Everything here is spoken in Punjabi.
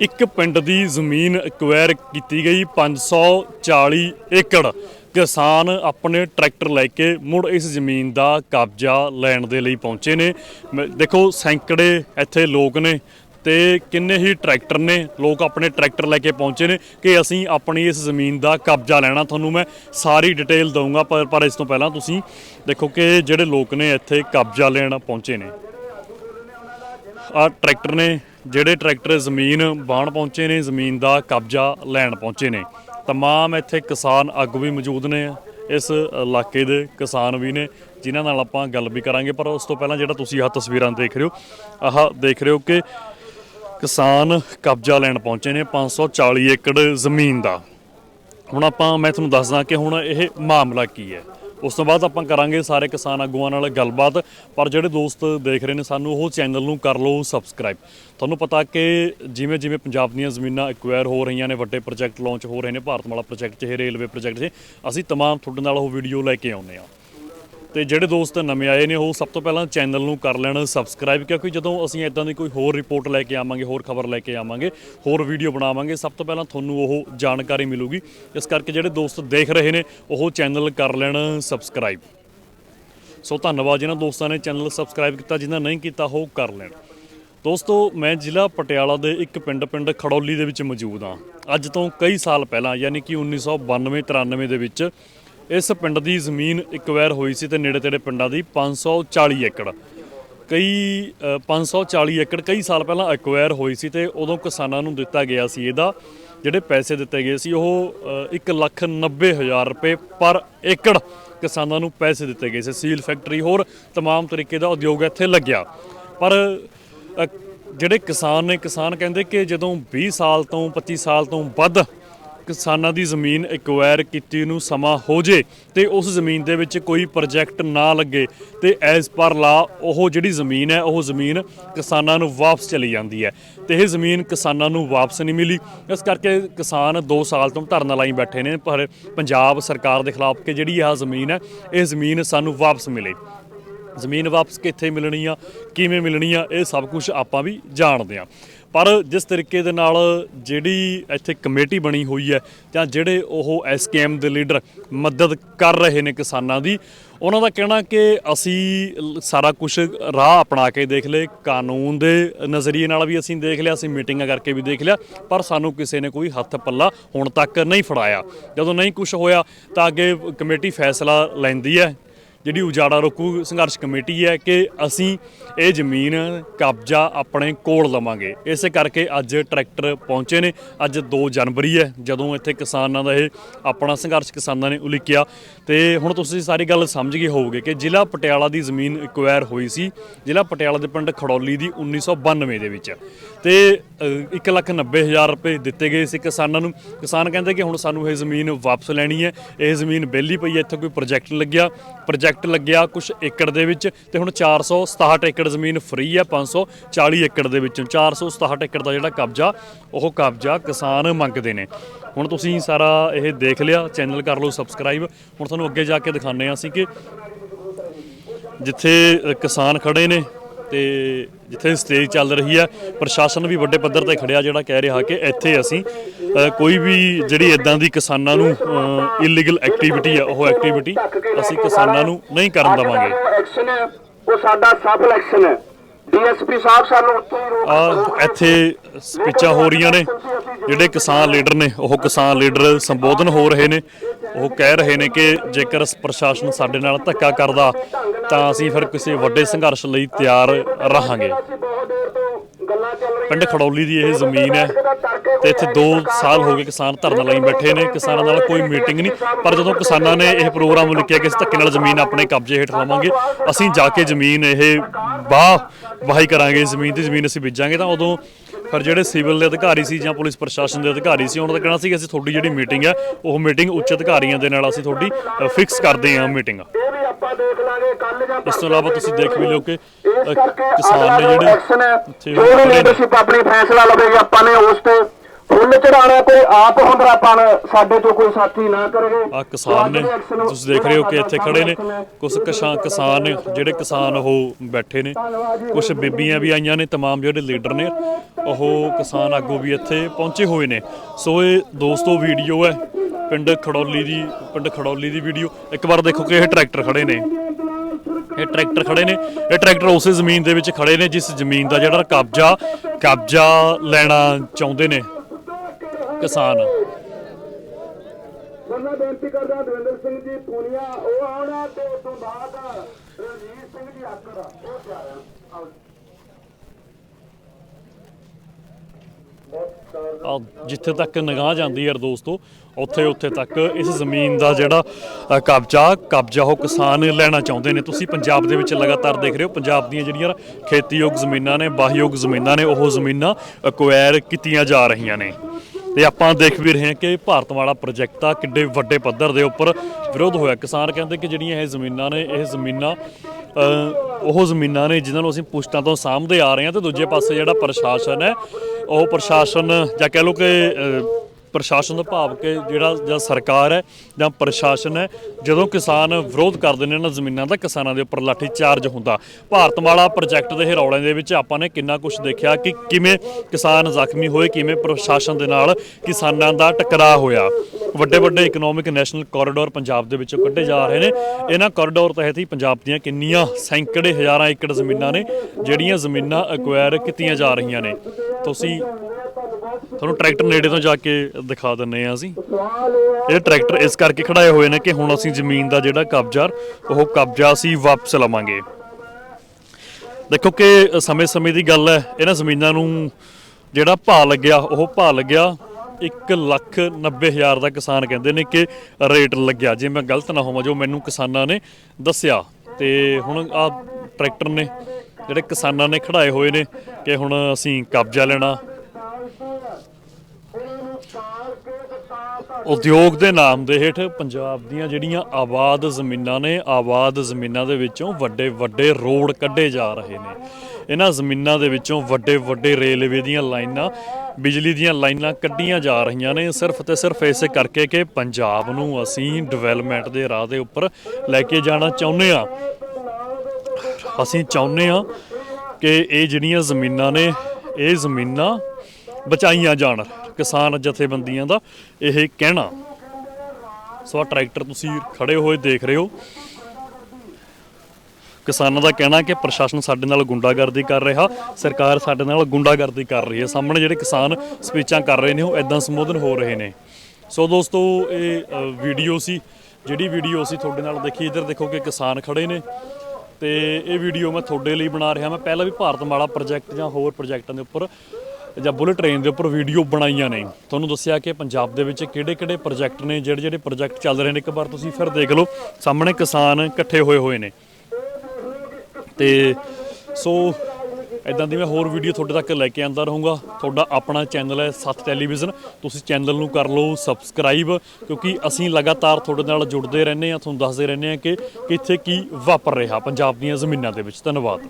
ਇੱਕ ਪਿੰਡ ਦੀ ਜ਼ਮੀਨ ਐਕਵਾਇਰ ਕੀਤੀ ਗਈ 540 ਏਕੜ। ਕਿਸਾਨ ਆਪਣੇ ਟਰੈਕਟਰ ਲੈ ਕੇ ਮੁੜ ਇਸ ਜ਼ਮੀਨ ਦਾ ਕਬਜ਼ਾ ਲੈਣ ਦੇ ਲਈ ਪਹੁੰਚੇ ਨੇ। ਮ- ਦੇਖੋ, ਸੈਂਕੜੇ ਇੱਥੇ ਲੋਕ ਨੇ ਤੇ ਕਿੰਨੇ ਹੀ ਟਰੈਕਟਰ ਨੇ, ਲੋਕ ਆਪਣੇ ਟਰੈਕਟਰ ਲੈ ਕੇ ਪਹੁੰਚੇ ਨੇ ਕਿ ਅਸੀਂ ਆਪਣੀ ਇਸ ਜ਼ਮੀਨ ਦਾ ਕਬਜ਼ਾ ਲੈਣਾ। ਤੁਹਾਨੂੰ ਮੈਂ ਸਾਰੀ ਡਿਟੇਲ ਦਊਂਗਾ, ਪਰ ਪਰ ਇਸ ਤੋਂ ਪਹਿਲਾਂ ਤੁਸੀਂ ਦੇਖੋ ਕਿ ਜਿਹੜੇ ਲੋਕ ਨੇ ਇੱਥੇ ਕਬਜ਼ਾ ਲੈਣ ਪਹੁੰਚੇ ਨੇ। ਆ ਟਰੈਕਟਰ ਨੇ, ਜਿਹੜੇ ਟਰੈਕਟਰ ਜ਼ਮੀਨ ਬਾਣ ਪਹੁੰਚੇ ਨੇ, ਜ਼ਮੀਨ ਦਾ ਕਬਜ਼ਾ ਲੈਣ ਪਹੁੰਚੇ ਨੇ। ਤਮਾਮ ਇੱਥੇ ਕਿਸਾਨ ਆਗੂ ਵੀ ਮੌਜੂਦ ਨੇ, ਇਸ ਇਲਾਕੇ ਦੇ ਕਿਸਾਨ ਵੀ ਨੇ, ਜਿਨ੍ਹਾਂ ਨਾਲ ਆਪਾਂ ਗੱਲ ਵੀ ਕਰਾਂਗੇ। ਪਰ ਉਸ ਤੋਂ ਪਹਿਲਾਂ ਜਿਹੜਾ ਤੁਸੀਂ ਆਹ ਤਸਵੀਰਾਂ ਦੇਖ ਰਹੇ ਹੋ, ਆਹ ਦੇਖ ਰਹੇ ਹੋ ਕਿ ਕਿਸਾਨ ਕਬਜ਼ਾ ਲੈਣ ਪਹੁੰਚੇ ਨੇ 540 ਏਕੜ ਜ਼ਮੀਨ ਦਾ। ਹੁਣ ਆਪਾਂ, ਮੈਂ ਤੁਹਾਨੂੰ ਦੱਸਦਾ ਕਿ ਹੁਣ ਇਹ ਮਾਮਲਾ ਕੀ ਹੈ। ਉਸ ਤੋਂ ਬਾਅਦ ਆਪਾਂ ਕਰਾਂਗੇ ਸਾਰੇ ਕਿਸਾਨ ਆਗੂਆਂ ਨਾਲ ਗੱਲਬਾਤ, ਪਰ ਜਿਹੜੇ ਦੋਸਤ ਦੇਖ ਰਹੇ ਨੇ ਸਾਨੂੰ ਉਹ ਚੈਨਲ ਨੂੰ ਕਰ ਲਓ ਸਬਸਕ੍ਰਾਈਬ। ਤੁਹਾਨੂੰ ਪਤਾ ਕਿ ਜਿਵੇਂ ਜਿਵੇਂ ਪੰਜਾਬ ਦੀਆਂ ਜ਼ਮੀਨਾਂ ਐਕਵਾਇਰ ਹੋ ਰਹੀਆਂ ਨੇ, ਵੱਡੇ ਪ੍ਰੋਜੈਕਟ ਲਾਂਚ ਹੋ ਰਹੇ ਨੇ ਭਾਰਤਮਾਲਾ ਪ੍ਰੋਜੈਕਟ 'ਚ, ਇਹ ਰੇਲਵੇ ਪ੍ਰੋਜੈਕਟ 'ਚ, ਅਸੀਂ ਤਮਾਮ ਤੁਹਾਡੇ ਨਾਲ ਉਹ ਵੀਡੀਓ ਲੈ ਕੇ ਆਉਂਦੇ ਆ ਤੇ ਜਿਹੜੇ ਦੋਸਤ ਨਵੇਂ ਆਏ ਨੇ, ਉਹ ਸਭ ਤੋਂ ਪਹਿਲਾਂ ਚੈਨਲ ਨੂੰ ਕਰ ਲੈਣ ਸਬਸਕ੍ਰਾਈਬ ਕਿਉਂਕਿ ਜਦੋਂ ਅਸੀਂ ਇਦਾਂ ਦੀ ਕੋਈ ਹੋਰ ਰਿਪੋਰਟ ਲੈ ਕੇ ਆਵਾਂਗੇ, ਹੋਰ ਖਬਰ ਲੈ ਕੇ ਆਵਾਂਗੇ, ਹੋਰ ਵੀਡੀਓ ਬਣਾਵਾਂਗੇ, ਸਭ ਤੋਂ ਪਹਿਲਾਂ ਤੁਹਾਨੂੰ ਉਹ ਜਾਣਕਾਰੀ ਮਿਲੂਗੀ। ਇਸ ਕਰਕੇ ਜਿਹੜੇ ਦੋਸਤ ਦੇਖ ਰਹੇ ਨੇ, ਉਹ ਚੈਨਲ ਕਰ ਲੈਣ ਸਬਸਕ੍ਰਾਈਬ ਸੋ ਧੰਨਵਾਦ ਜਿਨ੍ਹਾਂ ਦੋਸਤਾਂ ਨੇ ਚੈਨਲ ਸਬਸਕ੍ਰਾਈਬ ਕੀਤਾ, ਜਿਨ੍ਹਾਂ ਨਹੀਂ ਕੀਤਾ, ਉਹ ਕਰ ਲੈਣ। ਦੋਸਤੋ, ਮੈਂ ਜ਼ਿਲ੍ਹਾ ਪਟਿਆਲਾ ਦੇ ਇੱਕ ਪਿੰਡ ਪਿੰਡ ਖੜੌਲੀ ਦੇ ਵਿੱਚ ਮੌਜੂਦ ਹਾਂ। ਅੱਜ ਤੋਂ ਕਈ ਸਾਲ ਪਹਿਲਾਂ, ਯਾਨੀ ਕਿ 1992 93 ਦੇ ਵਿੱਚ ਇਸ ਪਿੰਡ ਦੀ ਜ਼ਮੀਨ ਐਕਵਾਇਰ ਹੋਈ ਸੀ ਤੇ ਨੇੜੇ ਤੇੜੇ ਪਿੰਡਾਂ ਦੀ 540 ਏਕੜ ਕਈ ਅ, 540 ਏਕੜ ਕਈ ਸਾਲ ਪਹਿਲਾਂ ਐਕਵਾਇਰ ਹੋਈ ਸੀ ਤੇ ਉਦੋਂ ਕਿਸਾਨਾਂ ਨੂੰ ਦਿੱਤਾ ਗਿਆ ਸੀ ਇਹਦਾ ਜਿਹੜੇ ਪੈਸੇ ਦਿੱਤੇ ਗਏ ਸੀ ਉਹ 1 ਲੱਖ 90 ਹਜ਼ਾਰ ਰੁਪਏ ਪਰ ਏਕੜ ਕਿਸਾਨਾਂ ਨੂੰ ਪੈਸੇ ਦਿੱਤੇ ਗਏ ਸੀ ਸੀਲ ਫੈਕਟਰੀ ਹੋਰ तमाम ਤਰੀਕੇ ਦਾ ਉਦਯੋਗ ਇੱਥੇ ਲੱਗਿਆ ਪਰ ਅ, ਜਿਹੜੇ ਕਿਸਾਨ ਨੇ ਕਿਸਾਨ ਕਹਿੰਦੇ ਕਿ ਜਦੋਂ 20 ਸਾਲ ਤੋਂ 25 ਸਾਲ ਤੋਂ ਵੱਧ ਕਿਸਾਨਾਂ ਦੀ ਜ਼ਮੀਨ ਐਕਵਾਇਰ ਕੀਤੀ ਨੂੰ ਸਮਾਂ ਹੋ ਜੇ ਤੇ ਉਸ ਜ਼ਮੀਨ ਦੇ ਵਿੱਚ ਕੋਈ ਪ੍ਰੋਜੈਕਟ ਨਾ ਲੱਗੇ ਤੇ ਐਜ਼ ਪਰ ਲਾ ਉਹ ਜਿਹੜੀ ਜ਼ਮੀਨ ਹੈ, ਉਹ ਜ਼ਮੀਨ ਕਿਸਾਨਾਂ ਨੂੰ ਵਾਪਸ ਚਲੀ ਜਾਂਦੀ ਹੈ ਤੇ ਇਹ ਜ਼ਮੀਨ ਕਿਸਾਨਾਂ ਨੂੰ ਵਾਪਸ ਨਹੀਂ ਮਿਲੀ। ਇਸ ਕਰਕੇ ਕਿਸਾਨ 2 ਸਾਲ ਤੋਂ ਧਰਨਾ ਲਾਈ ਬੈਠੇ ਨੇ, ਪਰ ਪੰਜਾਬ ਸਰਕਾਰ ਦੇ ਖਿਲਾਫ ਕਿ ਜਿਹੜੀ ਇਹ ਜ਼ਮੀਨ ਹੈ, ਇਹ ਜ਼ਮੀਨ ਸਾਨੂੰ ਵਾਪਸ ਮਿਲੇ। ਜ਼ਮੀਨ ਵਾਪਸ ਕਿੱਥੇ ਮਿਲਣੀ ਆ, ਕਿਵੇਂ ਮਿਲਣੀ ਆ, ਇਹ ਸਭ ਕੁਝ ਆਪਾਂ ਵੀ ਜਾਣਦੇ ਆ। ਪਰ ਜਿਸ ਤਰੀਕੇ ਦੇ ਨਾਲ ਜਿਹੜੀ ਇੱਥੇ ਕਮੇਟੀ ਬਣੀ ਹੋਈ ਹੈ ਜਾਂ ਜਿਹੜੇ ਉਹ ਐਸਕੇਐਮ ਦੇ ਲੀਡਰ ਮਦਦ ਕਰ ਰਹੇ ਨੇ ਕਿਸਾਨਾਂ ਦੀ, ਉਹਨਾਂ ਦਾ ਕਹਿਣਾ ਕਿ ਅਸੀਂ ਸਾਰਾ ਕੁਝ ਰਾਹ ਅਪਣਾ ਕੇ ਦੇਖ ਲਏ, ਕਾਨੂੰਨ ਦੇ ਨਜ਼ਰੀਏ ਨਾਲ ਵੀ ਅਸੀਂ ਦੇਖ ਲਿਆ, ਅਸੀਂ ਮੀਟਿੰਗਾਂ ਕਰਕੇ ਵੀ ਦੇਖ ਲਿਆ, ਪਰ ਸਾਨੂੰ ਕਿਸੇ ਨੇ ਕੋਈ ਹੱਥ ਪੱਲਾ ਹੁਣ ਤੱਕ ਨਹੀਂ ਫੜਾਇਆ। ਜਦੋਂ ਨਹੀਂ ਕੁਝ ਹੋਇਆ ਤਾਂ ਅੱਗੇ ਕਮੇਟੀ ਫੈਸਲਾ ਲੈਂਦੀ ਹੈ। ਜਿਹੜੀ ਉਜਾੜਾ ਰੋਕੂ ਸੰਘਰਸ਼ ਕਮੇਟੀ ਹੈ ਕਿ ਅਸੀਂ ਇਹ ਜ਼ਮੀਨ, ਕਬਜ਼ਾ ਆਪਣੇ ਕੋਲ ਲਵਾਂਗੇ। ਇਸੇ ਕਰਕੇ ਅੱਜ ਟਰੈਕਟਰ ਪਹੁੰਚੇ ਨੇ। ਅੱਜ 2 ਜਨਵਰੀ ਹੈ, ਜਦੋਂ ਇੱਥੇ ਕਿਸਾਨਾਂ ਦਾ ਇਹ ਆਪਣਾ ਸੰਘਰਸ਼ ਕਿਸਾਨਾਂ ਨੇ ਉਲੀਕਿਆ। ਤੇ ਹੁਣ ਤੁਸੀਂ ਸਾਰੀ ਗੱਲ ਸਮਝ ਗਏ ਹੋਵੋਗੇ ਕਿ ਜ਼ਿਲ੍ਹਾ ਪਟਿਆਲਾ ਦੀ ਜ਼ਮੀਨ ਐਕਵਾਇਰ ਹੋਈ ਸੀ। ਜ਼ਿਲ੍ਹਾ ਪਟਿਆਲਾ ਦੇ ਪਿੰਡ ਖੜੌਲੀ ਦੀ 1992 ਦੇ ਵਿੱਚ। ਤੇ 190000 ਰੁਪਏ ਦਿੱਤੇ ਗਏ ਸੀ ਕਿਸਾਨਾਂ ਨੂੰ। ਕਿਸਾਨ ਕਹਿੰਦੇ ਕਿ ਹੁਣ ਸਾਨੂੰ ਇਹ ਜ਼ਮੀਨ ਵਾਪਸ ਲੈਣੀ ਹੈ। ਇਹ ਜ਼ਮੀਨ ਬੇਲੀ ਪਈ ਹੈ, ਇੱਥੇ ਕੋਈ ਪ੍ਰੋਜੈਕਟ ਲੱਗਿਆ। ਪ੍ਰੋਜੈਕਟ ਲੱਗਿਆ ਕੁਝ ਏਕੜ ਦੇ ਵਿੱਚ ਤੇ ਹੁਣ 467 ਏਕੜ ਜ਼ਮੀਨ ਫ੍ਰੀ ਹੈ 540 ਏਕੜ ਦੇ ਵਿੱਚੋਂ। 467 ਏਕੜ ਦਾ ਜਿਹੜਾ ਕਬਜ਼ਾ, ਉਹ ਕਬਜ਼ਾ ਕਿਸਾਨ ਮੰਗਦੇ ਨੇ। ਹੁਣ ਤੁਸੀਂ ਸਾਰਾ ਇਹ ਦੇਖ ਲਿਆ, ਚੈਨਲ ਕਰ ਲਓ, ਸਬਸਕ੍ਰਾਈਬ। ਹੁਣ ਤੁਹਾਨੂੰ ਅੱਗੇ ਜਾ ਕੇ ਦਿਖਾਉਂਦੇ ਹਾਂ ਅਸੀਂ ਕਿ ਜਿੱਥੇ ਕਿਸਾਨ ਖੜੇ ਨੇ ਤੇ ਜਿੱਥੇ ਸਟੇਜ ਚੱਲ ਰਹੀ ਹੈ ਪ੍ਰਸ਼ਾਸਨ ਵੀ ਵੱਡੇ ਪੱਧਰ ਤੇ ਖੜਿਆ ਜਿਹੜਾ ਕਹਿ ਰਿਹਾ ਕਿ ਇੱਥੇ ਅਸੀਂ ਕੋਈ ਵੀ ਜਿਹੜੀ ਇਦਾਂ ਦੀ ਕਿਸਾਨਾਂ ਨੂੰ ਇਲੀਗਲ ਐਕਟੀਵਿਟੀ ਹੈ ਉਹ ਐਕਟੀਵਿਟੀ ਅਸੀਂ ਕਿਸਾਨਾਂ ਨੂੰ ਨਹੀਂ ਕਰਨ ਦੇਵਾਂਗੇ। ਐਕਸ਼ਨ ਹੈ ਉਹ ਸਾਡਾ ਸਫਲ ਐਕਸ਼ਨ ਹੈ। ਡੀਐਸਪੀ ਸਾਹਿਬ ਸਾਨੂੰ ਉੱਥੇ ਹੀ ਰੋਕ ਆ ਇੱਥੇ ਸਪੀਚਾਂ ਹੋ ਰਹੀਆਂ ਨੇ ਜਿਹੜੇ ਕਿਸਾਨ ਲੀਡਰ ਨੇ ਉਹ ਕਿਸਾਨ ਲੀਡਰ ਸੰਬੋਧਨ ਹੋ ਰਹੇ ਨੇ। ਉਹ ਕਹਿ ਰਹੇ ਨੇ ਕਿ ਜੇਕਰ ਪ੍ਰਸ਼ਾਸਨ ਸਾਡੇ ਨਾਲ ਧੱਕਾ ਕਰਦਾ, ਤਾਂ ਅਸੀਂ ਫਿਰ ਕਿਸੇ ਵੱਡੇ ਸੰਘਰਸ਼ ਲਈ ਤਿਆਰ ਰਹਾਂਗੇ। ਪਿੰਡ ਖੜੌਲੀ ਦੀ ਇਹ ਜ਼ਮੀਨ ਹੈ ਤੇ ਇੱਥੇ 2 ਸਾਲ ਹੋ ਗਏ ਕਿਸਾਨ ਧਰਨਾ ਲਈ ਬੈਠੇ ਨੇ। ਕਿਸਾਨਾਂ ਨਾਲ ਕੋਈ ਮੀਟਿੰਗ ਨਹੀਂ, ਪਰ ਜਦੋਂ ਕਿਸਾਨਾਂ ਨੇ ਇਹ ਪ੍ਰੋਗਰਾਮ ਲਿਖਿਆ ਕਿ ਅਸੀਂ ਧੱਕੇ ਨਾਲ ਜ਼ਮੀਨ ਆਪਣੇ ਕਬਜ਼ੇ ਹੇਠ ਲਵਾਂਗੇ, ਅਸੀਂ ਜਾ ਕੇ ਜ਼ਮੀਨ ਇਹ ਵਾਹ ਵਾਹੀ ਕਰਾਂਗੇ, ਜ਼ਮੀਨ ਤੇ ਜ਼ਮੀਨ ਅਸੀਂ ਬੀਜਾਂਗੇ, ਤਾਂ ਉਦੋਂ ਫਿਰ ਜਿਹੜੇ ਸਿਵਲ ਦੇ ਅਧਿਕਾਰੀ ਸੀ ਜਾਂ ਪੁਲਿਸ ਪ੍ਰਸ਼ਾਸਨ ਦੇ ਅਧਿਕਾਰੀ ਸੀ ਉਹਨਾਂ ਦਾ ਕਹਿਣਾ ਸੀ ਕਿ ਅਸੀਂ ਤੁਹਾਡੀ ਜਿਹੜੀ ਮੀਟਿੰਗ ਹੈ ਉਹ ਮੀਟਿੰਗ ਉੱਚ ਅਧਿਕਾਰੀਆਂ ਦੇ ਨਾਲ ਅਸੀਂ ਤੁਹਾਡੀ ਫਿਕਸ ਕਰਦੇ ਹਾਂ ਮੀਟਿੰਗ ਇਹ ਵੀ ਆਪਾਂ ਦੇਖ ਲਾਂਗੇ ਕੱਲ ਜਾਂ ਇਸ ਤੋਂ ਇਲਾਵਾ ਤੁਸੀਂ ਦੇਖ ਵੀ ਲਓ ਕਿ ਕਿਸਾਨ ਨੇ ਜਿਹੜੇ ਜੋ। ਲੀਡਰਸ਼ਿਪ ਆਪਣੀ ਫੈਸਲਾ ਲਵੇਗੀ ਆਪਾਂ ਨੇ ਉਸ ਤੇ ਫੁੱਲ ਚੜਾਉਣਾ ਕੋਈ ਆਪ ਹੁੰਦਰਾਪਣ ਸਾਡੇ ਤੋਂ ਕੋਈ ਸਾਥੀ ਨਾ ਕਰੇ ਆ ਕਿਸਾਨ ਨੇ ਤੁਸੀਂ ਦੇਖ ਰਹੇ ਹੋ ਕਿ ਇੱਥੇ ਖੜੇ ਨੇ ਕੁਝ ਕਿਸਾਨ ਕਿਸਾਨ ਨੇ ਜਿਹੜੇ ਕਿਸਾਨ ਉਹ ਬੈਠੇ ਨੇ ਕੁਝ ਬੀਬੀਆਂ ਵੀ ਆਈਆਂ ਨੇ तमाम ਜਿਹੜੇ ਲੀਡਰ ਨੇ ਉਹ ਕਿਸਾਨ ਆਗੂ ਵੀ ਇੱਥੇ ਪਹੁੰਚੇ ਹੋਏ ਨੇ ਸੋ ਇਹ ਦੋਸਤੋ ਵੀਡੀਓ ਹੈ ਪਿੰਡ ਖੜੌਲੀ ਦੀ ਪਿੰਡ ਖੜੌਲੀ ਦੀ ਵੀਡੀਓ ਇੱਕ ਵਾਰ ਦੇਖੋ ਕਿ ਇਹ ਟਰੈਕਟਰ ਖੜੇ ਨੇ ਇਹ ਟਰੈਕਟਰ ਖੜੇ ਨੇ ਇਹ ਟਰੈਕਟਰ ਉਸੇ ਜ਼ਮੀਨ ਦੇ ਵਿੱਚ ਖੜੇ ਨੇ ਜਿਸ ਜ਼ਮੀਨ ਦਾ ਜਿਹੜਾ ਕਬਜ਼ਾ ਕਬਜ਼ਾ ਲੈਣਾ ਚਾਹੁੰਦੇ ਨੇ ਕਿਸਾਨ। ਮੈਂ ਬੇਨਤੀ ਕਰਦਾ ਦਵਿੰਦਰ ਸਿੰਘ ਜੀ ਪੂਨੀਆ ਉਹ ਆਉਣਾ ਤੇ ਉਸ ਤੋਂ ਬਾਅਦ ਰਣਜੀਤ ਸਿੰਘ ਜੀ ਆਕੜ ਉਹ ਜਾ। ਆ ਜਿੱਥੇ ਤੱਕ ਨਿਗਾਹ ਜਾਂਦੀ ਯਾਰ ਦੋਸਤੋ ਉੱਥੇ ਉੱਥੇ ਤੱਕ ਇਸ ਜ਼ਮੀਨ ਦਾ ਜਿਹੜਾ ਕਬਜ਼ਾ ਕਬਜ਼ਾ ਉਹ ਕਿਸਾਨ ਲੈਣਾ ਚਾਹੁੰਦੇ ਨੇ। ਤੁਸੀਂ ਪੰਜਾਬ ਦੇ ਵਿੱਚ ਲਗਾਤਾਰ ਦੇਖ ਰਹੇ ਹੋ ਪੰਜਾਬ ਦੀਆਂ ਜਿਹੜੀਆਂ ਖੇਤੀਯੋਗ ਜ਼ਮੀਨਾਂ ਨੇ ਵਾਹਯੋਗ ਜ਼ਮੀਨਾਂ ਨੇ ਉਹ ਜ਼ਮੀਨਾਂ ਅਕਵਾਇਰ ਕੀਤੀਆਂ ਜਾ ਰਹੀਆਂ ਨੇ। ਤੇ ਆਪਾਂ ਦੇਖ ਵੀ ਰਹੇ ਹਾਂ ਕਿ ਭਾਰਤ ਵਾਲਾ ਪ੍ਰੋਜੈਕਟ ਆ ਕਿੱਡੇ ਵੱਡੇ ਪੱਧਰ ਦੇ ਉੱਪਰ ਵਿਰੋਧ ਹੋਇਆ। ਕਿਸਾਨ ਕਹਿੰਦੇ ਕਿ ਜਿਹੜੀਆਂ ਇਹ ਜ਼ਮੀਨਾਂ ਨੇ, ਇਹ ਜ਼ਮੀਨਾਂ ਉਹ ਜ਼ਮੀਨਾਂ ਨੇ ਜਿਨ੍ਹਾਂ ਨੂੰ ਅਸੀਂ ਪੁਸ਼ਤਾਂ ਤੋਂ ਸਾਂਭਦੇ ਆ ਰਹੇ ਹਾਂ ਤੇ ਦੂਜੇ ਪਾਸੇ ਜਿਹੜਾ ਪ੍ਰਸ਼ਾਸਨ ਹੈ, ਉਹ ਪ੍ਰਸ਼ਾਸਨ ਜਾਂ ਕਹਿ ਲਓ ਕਿ ਪ੍ਰਸ਼ਾਸਨ ਦਾ ਭਾਵ ਕਿ ਜਿਹੜਾ ਜਾਂ ਸਰਕਾਰ ਹੈ ਜਾਂ ਪ੍ਰਸ਼ਾਸਨ ਹੈ, ਜਦੋਂ ਕਿਸਾਨ ਵਿਰੋਧ ਕਰਦੇ ਨੇ, ਇਹਨਾਂ ਜ਼ਮੀਨਾਂ ਦਾ ਕਿਸਾਨਾਂ ਦੇ ਉੱਪਰ ਲਾਠੀ ਚਾਰਜ ਹੁੰਦਾ। ਭਾਰਤਮਾਲਾ ਪ੍ਰੋਜੈਕਟ ਦੇ ਰੌਲਿਆਂ ਦੇ ਵਿੱਚ ਆਪਾਂ ਨੇ ਕਿੰਨਾ ਕੁਝ ਦੇਖਿਆ ਕਿ ਕਿਵੇਂ ਕਿਸਾਨ ਜ਼ਖਮੀ ਹੋਏ, ਕਿਵੇਂ ਪ੍ਰਸ਼ਾਸਨ ਦੇ ਨਾਲ ਕਿਸਾਨਾਂ ਦਾ ਟਕਰਾਅ ਹੋਇਆ। ਵੱਡੇ ਵੱਡੇ ਇਕਨੋਮਿਕ ਨੈਸ਼ਨਲ ਕੋਰੀਡੋਰ ਪੰਜਾਬ ਦੇ ਵਿੱਚੋਂ ਕੱਢੇ ਜਾ ਰਹੇ ਨੇ। ਇਹਨਾਂ ਕੋਰੀਡੋਰ ਤਹਿਤ ਹੀ ਪੰਜਾਬ ਦੀਆਂ ਕਿੰਨੀਆਂ ਸੈਂਕੜੇ ਹਜ਼ਾਰਾਂ ਏਕੜ ਜ਼ਮੀਨਾਂ ਨੇ, ਜਿਹੜੀਆਂ ਜ਼ਮੀਨਾਂ ਅਕਵਾਇਰ ਕੀਤੀਆਂ ਜਾ ਰਹੀਆਂ ਨੇ। ਤੁਸੀਂ ਤੁਹਾਨੂੰ ਟਰੈਕਟਰ ਨੇੜੇ ਤੋਂ ਜਾ ਕੇ ਦਿਖਾ ਦਿੰਨੇ ਆ ਅਸੀਂ। ਇਹ ਟਰੈਕਟਰ ਇਸ ਕਰਕੇ ਖੜਾਏ ਹੋਏ ਨੇ ਕਿ ਹੁਣ ਅਸੀਂ ਜ਼ਮੀਨ ਦਾ ਜਿਹੜਾ ਕਬਜ਼ਾ ਉਹ ਕਬਜ਼ਾ ਅਸੀਂ ਵਾਪਸ ਲਵਾਂਗੇ। ਦੇਖੋ ਕਿ ਸਮੇਂ-ਸਮੇਂ ਦੀ ਗੱਲ ਹੈ ਇਹਨਾਂ ਜ਼ਮੀਨਾਂ ਨੂੰ ਜਿਹੜਾ ਭਾਅ ਲੱਗਿਆ ਉਹ ਭਾਅ ਲੱਗਿਆ 1 ਲੱਖ 90 ਹਜ਼ਾਰ ਦਾ ਕਿਸਾਨ ਕਹਿੰਦੇ ਨੇ ਕਿ ਰੇਟ ਲੱਗਿਆ। ਜੇ ਮੈਂ ਗਲਤ ਨਾ ਹੋਵਾਂ ਜੋ ਮੈਨੂੰ ਕਿਸਾਨਾਂ ਨੇ ਦੱਸਿਆ ਤੇ ਹੁਣ ਆ ਟਰੈਕਟਰ ਨੇ ਜਿਹੜੇ ਕਿਸਾਨਾਂ ਨੇ ਖੜਾਏ ਹੋਏ ਨੇ ਕਿ ਹੁਣ ਅਸੀਂ ਕਬਜ਼ਾ ਲੈਣਾ ਉਦਯੋਗ ਦੇ ਨਾਮ ਦੇ ਹੇਠ ਪੰਜਾਬ ਦੀਆਂ ਜਿਹੜੀਆਂ ਆਬਾਦ ਜ਼ਮੀਨਾਂ ਨੇ, ਆਬਾਦ ਜ਼ਮੀਨਾਂ ਦੇ ਵਿੱਚੋਂ ਵੱਡੇ ਵੱਡੇ ਰੋਡ ਕੱਢੇ ਜਾ ਰਹੇ ਨੇ। ਇਹਨਾਂ ਜ਼ਮੀਨਾਂ ਦੇ ਵਿੱਚੋਂ ਵੱਡੇ ਵੱਡੇ ਰੇਲਵੇ ਦੀਆਂ ਲਾਈਨਾਂ, ਬਿਜਲੀ ਦੀਆਂ ਲਾਈਨਾਂ ਕੱਢੀਆਂ ਜਾ ਰਹੀਆਂ ਨੇ। ਸਿਰਫ ਤੇ ਸਿਰਫ ਇਸੇ ਕਰਕੇ ਕਿ ਪੰਜਾਬ ਨੂੰ ਅਸੀਂ ਡਿਵੈਲਪਮੈਂਟ ਦੇ ਰਾਹ ਦੇ ਉੱਪਰ ਲੈ ਕੇ ਜਾਣਾ ਚਾਹੁੰਦੇ ਆ ਅਸੀਂ ਚਾਹੁੰਦੇ ਆ ਕਿ ਇਹ ਜਿਹੜੀਆਂ ਜ਼ਮੀਨਾਂ ਨੇ, ਇਹ ਜ਼ਮੀਨਾਂ ਬਚਾਈਆਂ ਜਾਣ। ਕਿਸਾਨ ਜਥੇਬੰਦੀਆਂ ਦਾ ਇਹ ਕਹਿਣਾ। ਸੋ ਆਹ ਟਰੈਕਟਰ ਤੁਸੀਂ ਖੜੇ ਹੋਏ ਦੇਖ ਰਹੇ ਹੋ। ਕਿਸਾਨਾਂ ਦਾ ਕਹਿਣਾ ਕਿ ਪ੍ਰਸ਼ਾਸਨ ਸਾਡੇ ਨਾਲ ਗੁੰਡਾਗਰਦੀ ਕਰ ਰਿਹਾ। ਸਰਕਾਰ ਸਾਡੇ ਨਾਲ ਗੁੰਡਾਗਰਦੀ ਕਰ ਰਹੀ ਹੈ। ਸਾਹਮਣੇ ਜਿਹੜੇ ਕਿਸਾਨ ਸਪੀਚਾਂ ਕਰ ਰਹੇ ਨੇ, ਉਹ ਐਦਾਂ ਸੰਬੋਧਨ ਹੋ ਰਹੇ ਨੇ। ਸੋ ਦੋਸਤੋ, ਇਹ ਵੀਡੀਓ ਸੀ। ਜਿਹੜੀ ਵੀਡੀਓ ਅਸੀਂ ਤੁਹਾਡੇ ਨਾਲ ਦੇਖੀ, ਇੱਧਰ ਦੇਖੋ ਕਿ ਕਿਸਾਨ ਖੜੇ ਨੇ। ਤੇ ਇਹ ਵੀਡੀਓ ਮੈਂ ਤੁਹਾਡੇ ਲਈ ਬਣਾ ਰਿਹਾ। ਮੈਂ ਪਹਿਲਾਂ ਵੀ ਭਾਰਤ ਭਾਰਤਮਾਲਾ ਪ੍ਰੋਜੈਕਟ ਜਾਂ ਹੋਰ ਪ੍ਰੋਜੈਕਟਾਂ ਦੇ ਉੱਪਰ ਜਾਂ ਬੁਲਟ ਟ੍ਰੇਨ ਦੇ ਉੱਪਰ ਵੀਡੀਓ ਬਣਾਈਆਂ ਨੇ। ਤੁਹਾਨੂੰ ਦੱਸਿਆ ਕਿ ਪੰਜਾਬ ਦੇ ਵਿੱਚ ਕਿਹੜੇ-ਕਿਹੜੇ ਪ੍ਰੋਜੈਕਟ ਨੇ ਜਿਹੜੇ ਜਿਹੜੇ ਪ੍ਰੋਜੈਕਟ ਚੱਲ ਰਹੇ ਨੇ। ਇੱਕ ਵਾਰ ਤੁਸੀਂ ਫਿਰ ਦੇਖ ਲਓ, ਸਾਹਮਣੇ ਕਿਸਾਨ ਇਕੱਠੇ ਹੋਏ ਹੋਏ ਨੇ। ਤੇ ਸੋ ਇਦਾਂ ਦੀ ਮੈਂ ਹੋਰ ਵੀਡੀਓ ਤੁਹਾਡੇ ਤੱਕ ਲੈ ਕੇ ਆਂਦਾ ਰਹੂੰਗਾ। ਤੁਹਾਡਾ ਆਪਣਾ ਚੈਨਲ ਹੈ ਸੱਤ ਟੈਲੀਵਿਜ਼ਨ। ਤੁਸੀਂ ਚੈਨਲ ਨੂੰ ਕਰ ਲਓ ਸਬਸਕ੍ਰਾਈਬ, ਕਿਉਂਕਿ ਅਸੀਂ ਲਗਾਤਾਰ ਤੁਹਾਡੇ ਨਾਲ ਜੁੜਦੇ ਰਹਿੰਦੇ ਆ ਤੁਹਾਨੂੰ ਦੱਸਦੇ ਰਹਿੰਦੇ ਆ ਕਿ ਕਿੱਥੇ ਕੀ ਵਾਪਰ ਰਿਹਾ ਪੰਜਾਬ ਦੀਆਂ ਜ਼ਮੀਨਾਂ ਦੇ ਵਿੱਚ। ਧੰਨਵਾਦ।